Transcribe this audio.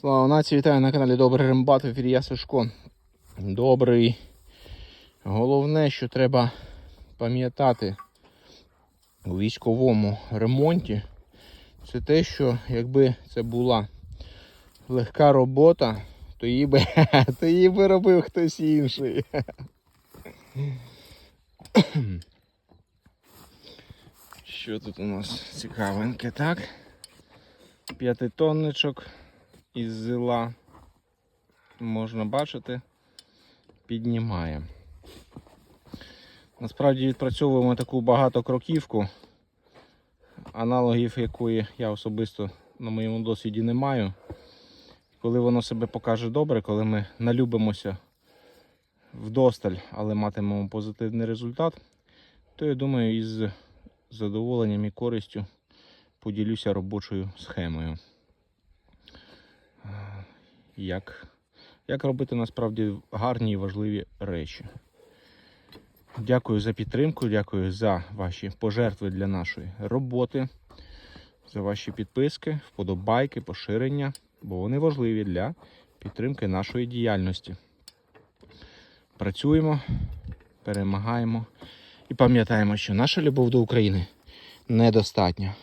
Слава нації, вітаю на каналі Добрий Рембат, в ефірі я Сашко. Добрий. Головне, що треба пам'ятати у військовому ремонті, це те, що якби це була легка робота, то її би, то її би робив хтось інший. Що тут у нас цікавеньке, так? П'ятитонничок із зила, можна бачити, піднімає. Насправді відпрацьовуємо таку багатокроківку, аналогів якої я особисто на моєму досвіді не маю. Коли воно себе покаже добре, коли ми налюбимося вдосталь, але матимемо позитивний результат, то я думаю, із задоволенням і користю поділюся робочою схемою. Як, як робити насправді гарні і важливі речі. Дякую за підтримку, дякую за ваші пожертви для нашої роботи, за ваші підписки, вподобайки, поширення, бо вони важливі для підтримки нашої діяльності. Працюємо, перемагаємо і пам'ятаємо, що наша любов до України недостатня.